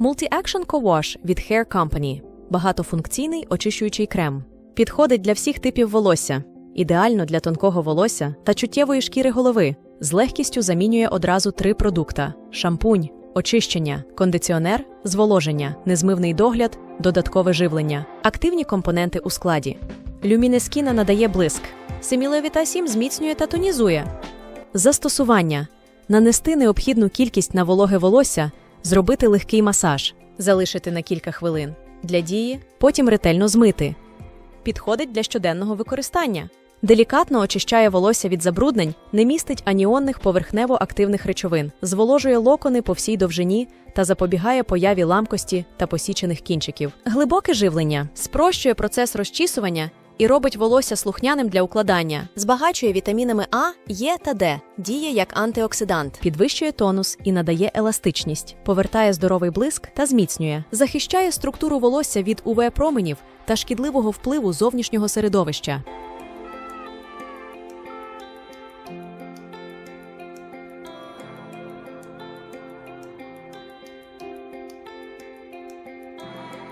Multi-Action Co-Wash від Hair Company. Багатофункційний очищуючий крем. Підходить для всіх типів волосся. Ідеально для тонкого волосся та чуттєвої шкіри голови. З легкістю замінює одразу три продукта: шампунь, очищення, кондиціонер, зволоження, незмивний догляд, додаткове живлення, активні компоненти у складі. Люмінескіна надає блиск. Семілевіта 7 зміцнює та тонізує. Застосування: нанести необхідну кількість на вологе волосся, зробити легкий масаж, залишити на кілька хвилин для дії, потім ретельно змити. Підходить для щоденного використання. Делікатно очищає волосся від забруднень, не містить аніонних поверхнево-активних речовин, зволожує локони по всій довжині та запобігає появі ламкості та посічених кінчиків. Глибоке живлення спрощує процес розчісування і робить волосся слухняним для укладання. Збагачує вітамінами А, Е та Д, діє як антиоксидант, підвищує тонус і надає еластичність, повертає здоровий блиск та зміцнює, захищає структуру волосся від УВ променів та шкідливого впливу зовнішнього середовища.